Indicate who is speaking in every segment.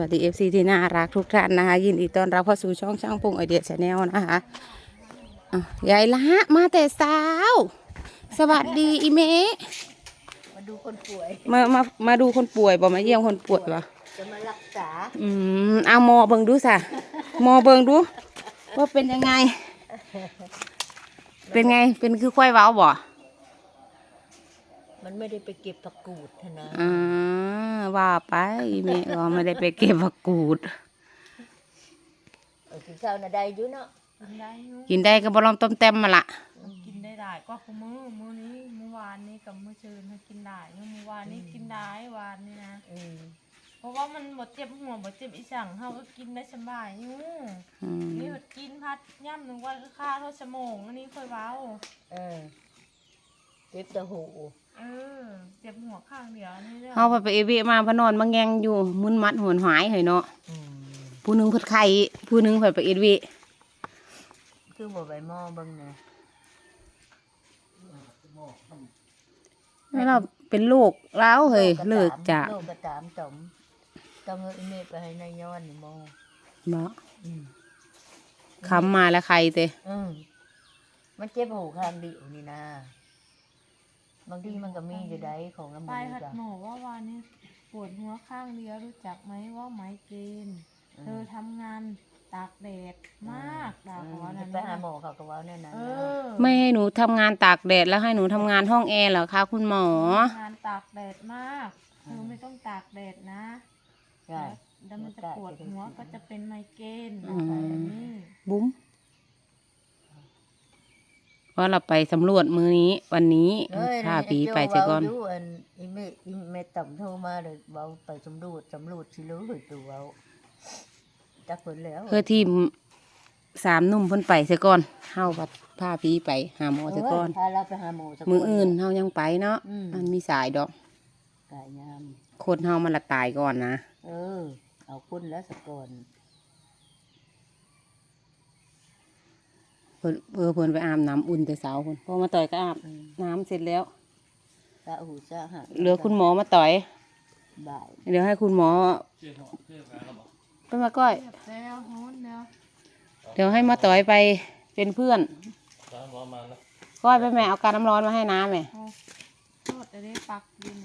Speaker 1: วัสดีเอฟซีที่น่ารักทุกท่านนะคะ ยินดีต้อนรับเข้าสู่ช่องช่างพงไอเดียชาแนลนะคะอะยายละมาแต่สาว สวัสดีอีเมะ
Speaker 2: มาดูคนป่วย
Speaker 1: มามามาดูคนป่วยบ่มาเยี่ยมคนป่วยบ่
Speaker 2: จะมารักษา
Speaker 1: อืมเอาหมอเบิ่งดูสะหมอเบิ่งดู ว่าเป็นยังไง เป็นไงเป็นคือควายเว้าบ่
Speaker 2: มันไม่ได้ไปเก็บผักกูดนะ
Speaker 1: อ่าว่าไปอีเมะก็ไม่ได้ไปเก็บผักกูด
Speaker 2: เออกินข้าวน่ะได้อยู่เนาะ
Speaker 3: กินได้อยู่
Speaker 1: กินได้ก็บ่ลองต้มเต็มมาละ
Speaker 3: กินได้หลายก็คือมื้อมื้อนี้เมื่อวานนี้กับมื้อเชิญให้กินได้เมื่อวานนี้กินได้วานนี้นะ
Speaker 2: อืม
Speaker 3: เพราะว่ามันบ่เจ็บหัวบ่เจ็บอีสั่งเฮาก็กินได้สบายอยู่
Speaker 1: อืม
Speaker 3: นี่ก็กินพัดย่ำหนึงว่าค่าเท่าชั่วโมงอันนี้ค่อยเว้า
Speaker 2: เออเจ็บตะหู
Speaker 3: เออเจ็บหัวข้างเดียวนี่เด้อ
Speaker 1: เฮาไปไปเอเวมาพะนอนมาแงงอยู่มุนมัดหวนหายให้เนาะ
Speaker 2: อืม
Speaker 1: ผู้หนึงเพิ่นไข้ผู้หนึงเพิ่นไปเอเว
Speaker 2: คือบ่ใบหม้อเบิ่งนะ
Speaker 1: แล้วเราเป็นโรคแล้วเฮ้ยเลิกจาก
Speaker 2: โลกกระตามตมต้องเอาอีเมฆไปให้นายย้อนนี่หมอ
Speaker 1: บ่
Speaker 2: อืม
Speaker 1: คำมาแล้วใครเต
Speaker 2: อืมมันเจ็บหูข้างเดียวนี่นะ บางทีมันก็มีอยู่ได้ของน้ำ
Speaker 3: ไป
Speaker 2: มัน
Speaker 3: หัด
Speaker 2: จ้ะ
Speaker 3: หมอว่าวานนี้ปวดหัวข้างเดียวรู้จักไหมว่าไมเกรนเธอทำงานตากแดดมากดาว
Speaker 2: อื
Speaker 3: เขา
Speaker 2: ม
Speaker 3: ว่านั่น
Speaker 2: ไปหาหมอเขาก็เว่าแน่นอน
Speaker 3: เออ
Speaker 1: ไม่ให้หนูทำงานตากแดดแล้วให้หนูทำงานห้องแอร์เหรอคะคุณหมอ
Speaker 3: งานตากแดดมากเธอไม่ต้องตากแดดนะ
Speaker 2: ใช่
Speaker 3: แล้วมันจะปวดหัวก็จะเป็นไมเกรน
Speaker 1: อืม
Speaker 3: อะไรแบบนี้
Speaker 1: บุ้ม ว่าเราไปสำรวจมือนี้ วันนี้
Speaker 2: เอ้ย
Speaker 1: พา
Speaker 2: ไอ้
Speaker 1: ปี
Speaker 2: โจ้
Speaker 1: ไปเสียก่อน
Speaker 2: เว้ายู่อันอีเมอีเมต่ำโทรมาเลยเบาไปสำรวจสำรวจสิรู้เลยตัวเว้าจักเพิ่นแล้ว
Speaker 1: เพื่อที่สามหนุ่มเพิ่นไปเสียก่อนเฮาบัดพาปีไปหาหมอเสียก่อน
Speaker 2: เพาเราไปหาหมอสัก
Speaker 1: มืออื่นเฮายังไปเนาะ
Speaker 2: อืม
Speaker 1: มันมีสายดอก
Speaker 2: กายยาม
Speaker 1: คนเฮามันละตายก่อนนะ
Speaker 2: เออ เอาคุณแล้วสักก่อน
Speaker 1: พิ่นเพื่อเพิ่นไปอาบน้ำอุ่นแต่เช้าเพิ่นพอมาต่อยก็อาบ
Speaker 2: อืม
Speaker 1: น้ำเสร็จแล้ว
Speaker 2: ตาหูสะหัก
Speaker 1: เหลือคุณหมอมาต่อย
Speaker 2: บ่าย
Speaker 1: เดี๋ยวให้คุณหมอไปมาก้อย
Speaker 3: เจ็บแล้วโหนแล้ว
Speaker 1: เดี๋ยวให้มาต่อยไปเป็นเพื่อนก้อยไปแม่เอาการน้ำร้อนมาให้น้าแม่
Speaker 3: เอาโทษจะได้ปักดิน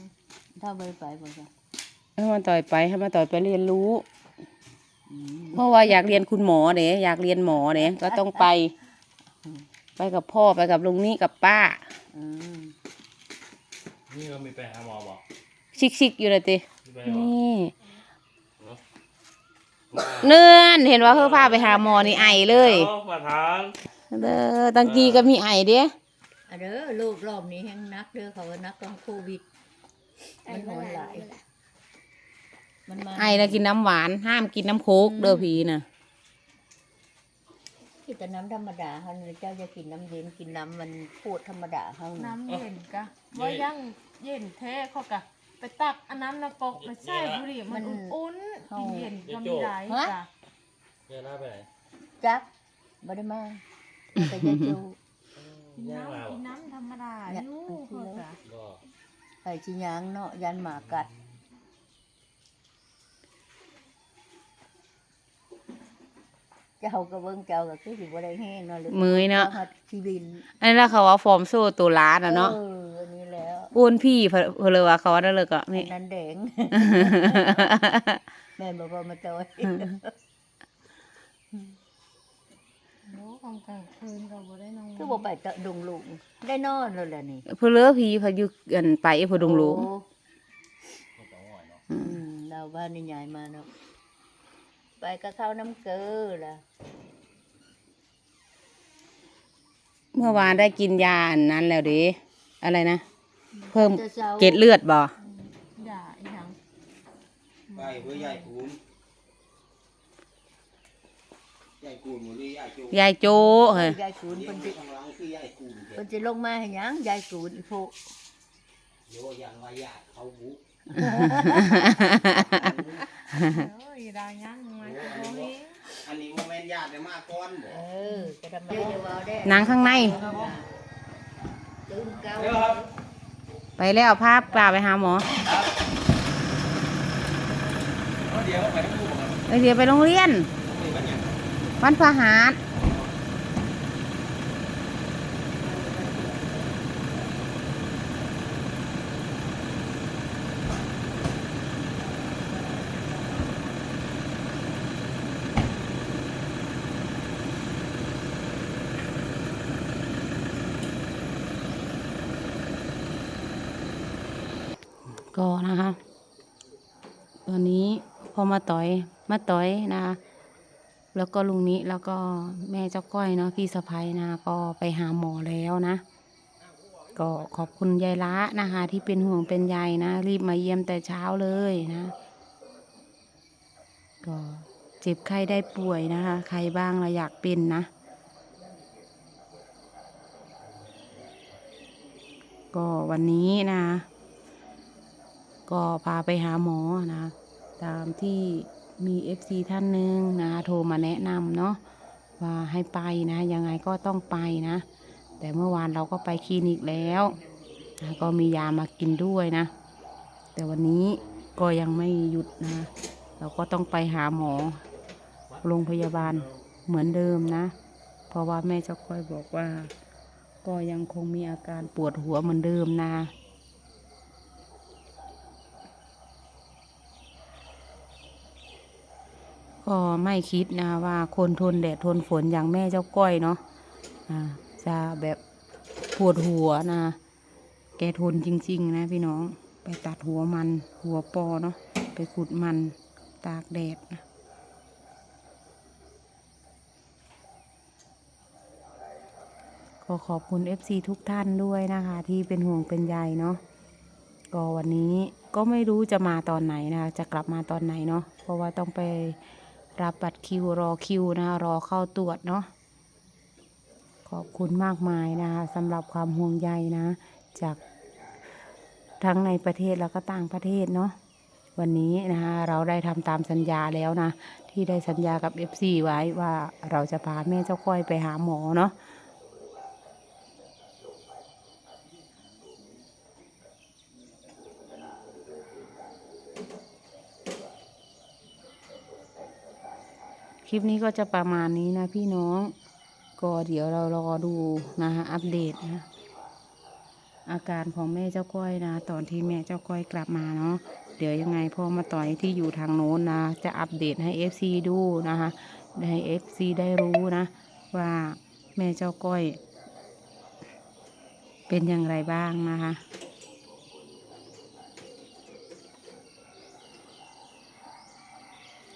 Speaker 2: ถ้าไปไปบ่จ้ะ
Speaker 1: ให้มาต่อยไปให้มาต่อยไปเรียนรู้
Speaker 2: อืม
Speaker 1: เพราะว่าอยากเรียนคุณหมอเด้อยากเรียนหมอเด้ก็ต้องไป ไปกับพ่อไปกับลุงนี่กับป้า
Speaker 2: อืม
Speaker 4: นี่เรามีไปหาหมอบอก
Speaker 1: ชิกๆอยู่เลยติ
Speaker 4: มีไปหาหมอ
Speaker 1: นี่เนื่อนเห็นว่าเขาพาไปหาหมอนี่ไอเลย
Speaker 4: อาประธาน
Speaker 1: เด้อตังกีก็มีไอเด้
Speaker 2: อันเด้อลูกรอบนี้แห้งนักเด้อเขาว่านักต้องโควิด มันโหดหลาย มันมา
Speaker 1: ไอแล้วกินน้ำหวาน ห้ามกินน้ำโค้กเด้อพีน่ะ
Speaker 2: กินแต่น้ำธรรมดาเขาเนี่ยเจ้าจะกินน้ำเย็นกินน้ำมันพูดธรรมดาเขานะ
Speaker 3: น้ำเย็นกะว่ายังเย็นแท้เขากะ ไปตักอันน้ำน้ำปกไปใส่บุหรี่มันอุ่นๆกินเย็นก็มีได้กะ
Speaker 4: เนี่ยหน้าไปไหน
Speaker 2: จักบ่ได้มาไปยายจู
Speaker 3: กิน
Speaker 4: ย่างมา
Speaker 3: น้ำ
Speaker 4: บ
Speaker 3: กิ
Speaker 4: อนก
Speaker 3: น้ำธรรมดา
Speaker 2: เนี่ย
Speaker 3: อยู่
Speaker 2: บางที
Speaker 3: เขา
Speaker 2: แล้ว
Speaker 3: กะ
Speaker 4: บอก
Speaker 2: ไปชิยางเนาะยันหมากัด เจ้าก็เบิ่งเจ้าก็คือสิบ่ได้แห้งเนาะหรือ
Speaker 1: มื้อยเนาะ
Speaker 2: อชีวิน
Speaker 1: อันนี้แล้วเขาว่าฟอร์มโซ่ตัวล้านอะเนาะ
Speaker 2: เอออันนี้แล้ว
Speaker 1: อ้วนพี่เพนเพนเลยว่าเขาว่านั่นเลยก็
Speaker 2: อั
Speaker 1: นี่
Speaker 2: นนั้นแดง แม่บอกว่ามาจอย
Speaker 3: โอ้ของกลางคืนก็บ่ได้นอน
Speaker 2: คือบ่ไปตะดงลุงได้นอนแล้วแหละนี่
Speaker 1: เพื่อเลือพี่พายุกันไปเพื่อดงหลวง
Speaker 2: โอ้อืมเราบ้านนี่ใหญ่มาเนาะ ไปก็เข้าน้ำเกลือล่ะ
Speaker 1: เมื่อวานได้กินยาอันนั้นแล้วเด้อะไรนะ เพิ่ม
Speaker 2: แต่ช้า
Speaker 1: เกล็ดเลือดบ่
Speaker 3: อย่าอีหยัง
Speaker 5: ไปเพื่อใหญ่คูณใหญ่คูณหมดเลยใหญ่โจ
Speaker 1: ยายโจเฮ้ย
Speaker 2: ยายกูน
Speaker 5: เดี๋ย
Speaker 2: เพิ่
Speaker 5: วน
Speaker 2: สิ
Speaker 5: ข้างหลังคือใหญ่คูณแก
Speaker 2: เพิ่นสิลงมาให้หยังยายกูนอีโพ
Speaker 5: โยอย่างว่าญาติเขาบุ
Speaker 3: เอ้ยได้ยังมาจะบ่เห็น
Speaker 5: อันนี้โมเมนต์ญาติได้มาก่อนบ่
Speaker 2: เออจะทำมาเดี๋ยวเอาได้
Speaker 1: หนังข้างใน
Speaker 2: ตื่นเก้า
Speaker 5: เดี๋ยวครับ
Speaker 1: ไปแล้วภาพกล่าวไปหาหมอ
Speaker 5: เอเดียวไปทั้งคู่กัน
Speaker 1: ไอเดียไปโรงเรียน
Speaker 5: นี่มันอย่าง
Speaker 1: วันพฤหัส ก็นะคะตอนนี้พอมาต่อยมาต่อยนะคะแล้วก็ลุงนี้แล้วก็แม่เจ้าก้อยเนาะพี่สะพ้ยนะ ก็ไปหาหมอแล้วนะ ก็ขอบคุณยายละนะคะ ที่เป็นห่วงเป็นใยนะ รีบมาเยี่ยมแต่เช้าเลยนะ ก็เจ็บไข้ได้ป่วยนะคะ ใครบ้างเราอยากเป็นนะ ก็วันนี้นะ ก็พาไปหาหมอนะ ตามที่มี FC ท่านหนึ่งนะโทรมาแนะนำเนาะว่าให้ไปนะ ยังไงก็ต้องไปนะ แต่เมื่อวานเราก็ไปคลินิกแล้วนะก็มียามากินด้วยนะ แต่วันนี้ก็ยังไม่หยุดนะ เราก็ต้องไปหาหมอโรงพยาบาลเหมือนเดิมนะ เพราะว่าแม่เจ้าค่อยบอกว่า ก็ยังคงมีอาการปวดหัวเหมือนเดิมนะ ก็ไม่คิดนะว่าคนทนแดดทนฝนอย่างแม่เจ้าก้อยเนาะจะแบบปวดหัวนะ แกทนจริง ๆ นะพี่น้องไปตัดหัวมันหัวปอเนาะไปขุดมันตากแดดนะก็ขอบคุณ FC ทุกท่านด้วยนะคะ ที่เป็นห่วงเป็นใยเนาะก็วันนี้ก็ไม่รู้จะมาตอนไหนนะคะ จะกลับมาตอนไหนเนาะเพราะว่าต้องไป รับบัตรคิวรอคิวนะคะรอเข้าตรวจเนาะขอบคุณมากมายนะคะสำหรับความห่วงใยนะ จากทั้งในประเทศแล้วก็ต่างประเทศเนาะวันนี้นะคะเราได้ทำตามสัญญาแล้วนะ ที่ได้สัญญากับ FC ไว้ว่าเราจะพาแม่เจ้าก้อยไปหาหมอเนาะ ลิปนี้ก็จะประมาณนี้นะพี่น้อง ก็เดี๋ยวเรารอดูนะคะอัปเดตนะ อาการของแม่เจ้าก้อยนะ ตอนที่แม่เจ้าก้อยกลับมาเนาะเดี๋ยวยังไงพ่อมาต่อยที่อยู่ทางโน้นนะ จะอัปเดตให้ FC ดูนะคะให้ FC ได้รู้นะ ว่าแม่เจ้าก้อย เป็นอย่างไรบ้างนะคะ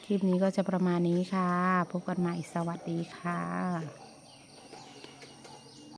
Speaker 1: คลิปนี้ก็จะประมาณนี้ค่ะ พบกันใหม่สวัสดีค่ะ